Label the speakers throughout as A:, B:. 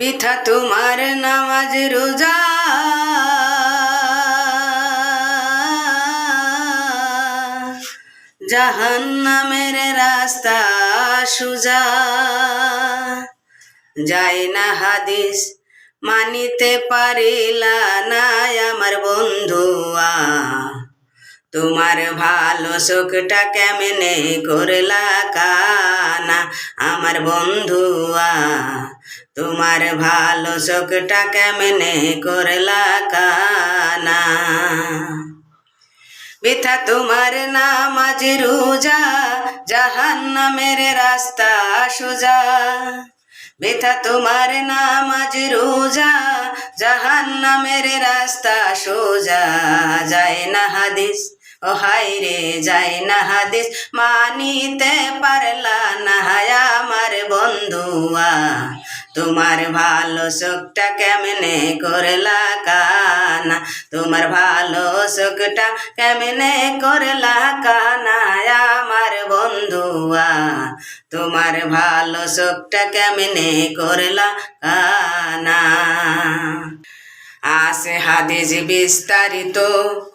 A: পিঠা তোমার নামাজ রোজা। জাহান নামের রাস্তা সুজা। যায় না হাদিস মানিতে পারিলা না আমার বন্ধুয়া তোমার ভালো চোখটা কেমনে করলা কানা আমার বন্ধুয়া তোমার ভালো চোখটা কেমনে করলা কানা? বিথা তোমার নামাজ রোজা জাহান নামের রাস্তা সোজা। বেথা তোমার নামাজ রোজা জাহান নামের রাস্তা সোজা। যায় না হাদিস, ও হাই রে, যায় না হাদিস। মানিতে পারলা না হায় আমার বন্ধুয়া। তোমার ভালো চোখটা কেমনে করলা কানা? তোমার ভালো চোখটা কেমনে করলা কানা? আমার বন্ধুয়া, তোমার ভালো চোখটা কেমনে করলা কানা? আসে হাদিস বিস্তারিত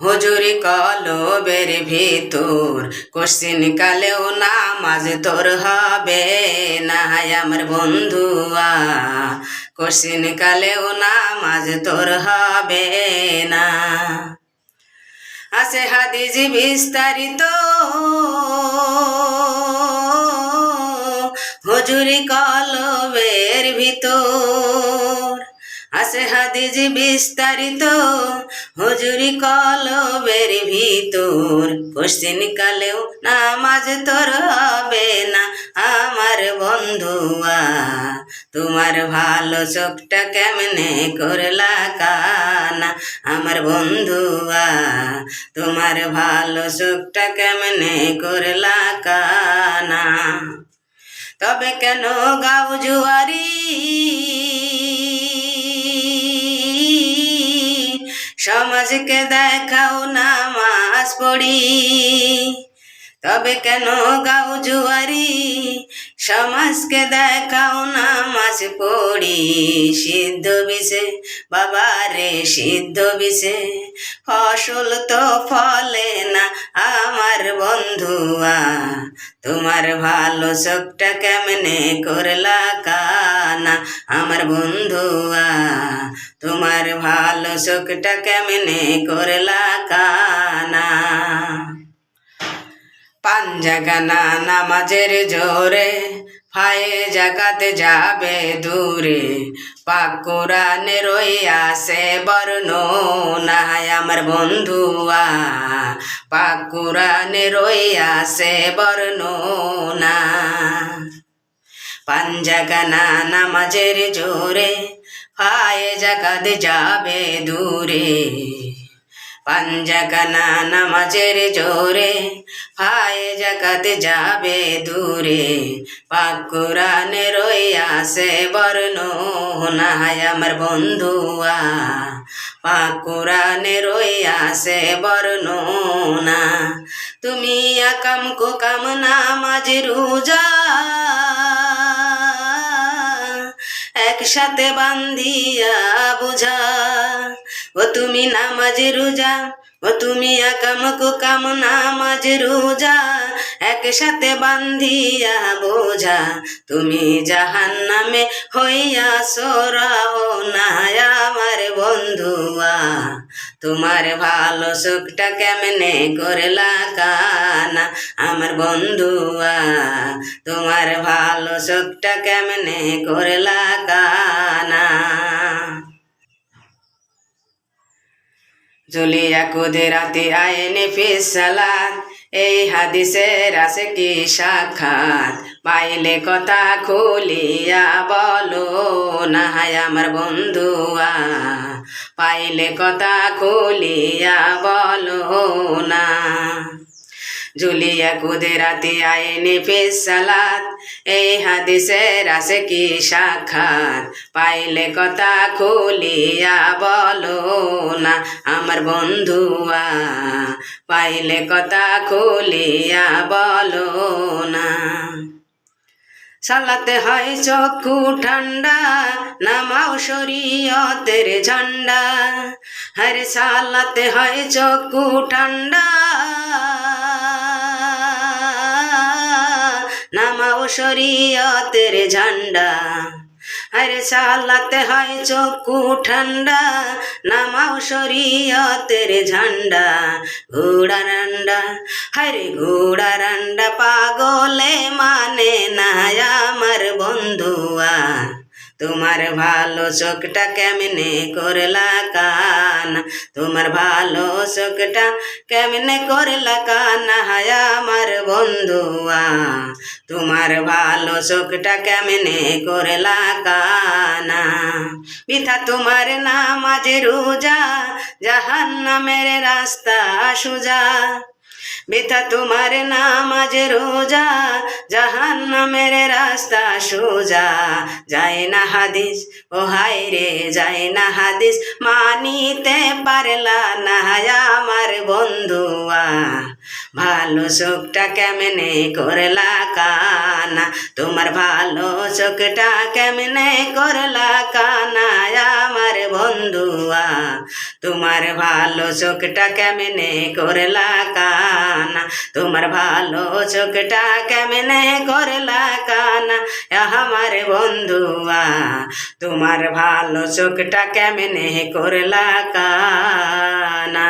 A: হুজুরি কলবের ভিতর। কোশ্চিন কালেও নামাজ তোর হবে। না আমার বন্ধুয়া কোশ্চিন কালেও নামাজ তোর হবে না। আসে হাদিজ বিস্তারিত। হজুরি কলবের ভিতর। আছে হাদিস বিস্তারিত। হুজুরি কলবের ভিতর কোশ্চিন কালেও নামাজ তোর হবে না। আমার বন্ধুয়া, তোমার ভালো চোখটা কেমনে করলা কানা? আমার বন্ধুয়া, তোমার ভালো চোখটা কেমনে করলা কানা? তবে কেন গাও জুয়ারি? সমাজকে দেখাও নামাজ পড়ি। তবে কেন গাও জুয়ারি? সমাজকে দেখাও নামাজ পড়ি। সিদ্ধ বিষে, বাবা রে, সিদ্ধ বিষে। ফসল তো ফলে না আমার বন্ধুয়া। তোমার ভালো চোখটা কেমনে করলা কানা আমার বন্ধুয়া? তোমার ভালো চোখটা কেমনে করলা কানা? পাঞ্জাগানা নামাজের জোরে, ফায়ে জাগাতে যাবে দূরে। পাক কোরআনে রইয়াছে বর্ণ নাহায় আমার বন্ধুয়া। পাক কোরআনে রইয়াছে বর্ণ না পাঞ্জাগানা নামাজের জোরে, ফায়ে জাগাতে যাবে দূরে। পাঞ্জাগানা নামাজের জোরে, ফায়ে জাকাতে যাবে দূরে। পাক কোরআনে রইয়াছে বর্ণ নাহায় আমার বন্ধুয়া। পাক কোরআনে রইয়াছে বর্ণ না তুমি আকাম কুকাম নামাজ রোজা। একসাথে বান্ধিয়া বুঝা ও তুমি নামাজ রোজা ও তুমি আকাম কুকাম নামাজ রোজা, একসাথে বান্ধিয়া বোঝা। তুমি জাহান নামে হইয়া সরাও না আমার বন্ধুয়া। তোমার ভালো সুখটা কেমনে করলা কানা আমার বন্ধুয়া। তোমার ভালো সুখটা কেমনে করলা কানা জুলিয়া কুদে রাতে আয়নি ফিসালাত এই হাদিসের আছে কি সাক্ষাৎ? পাইলে কথা খুলিয়া বলো না আমার বন্ধুয়া। পাইলে কথা খুলিয়া বলো, না। জুলিয়া কুদেরাতে আইনে ফেসালাত এই হাদিসের আছে কি সাক্ষাৎ? পাইলে কথা খুলিয়া বলো না, আমার বন্ধুয়া। পাইলে কথা খুলিয়া বলো না। সালাতে হয় চক্ষু ঠান্ডা, নামাও শরীয়তের ঝান্ডা। হরে সালাতে হয় চক্ষু ঠান্ডা। নামাও শরীয়তের ঝান্ডা। আরে চালাতে হয় চক্ষু ঠান্ডা। নামাও শরীয়তের ঝান্ডা, ঘোড়া রান্ডা। হরে ঘোড়া রান্ডা, পাগলে মানে না আমার বন্ধুয়া। তোমার ভালো চোখটা কেমনে করলা কান? তোমার ভালো চোখটা কেমনে করলা কান? হায় আমার বন্ধুয়া, তোমার ভালো চোখটা কেমনে করলা কানা? বিথা তোমার নামাজ রোজা জাহান নামের রাস্তা সুজা। বিথা তোমার নামাজ রোজা জাহান নামের রাস্তা সোজা। যায় না হাদিস, ও হায় রে, যায় না হাদিস, মানিতে পারলা না আমার বন্ধুয়া। ভালো চোখটা কেমনে করলা কানা, তোমার ভালো চোখটা কেমনে করলা কানা, আমার বন্ধুয়া। তোমার ভালো চোখটা কেমনে করলা কানা তোমার ভালো চোখটা কেমনে করলা কানা? আমার বন্ধুয়া তোমার ভালো চোখটা কেমনে করলা কানা?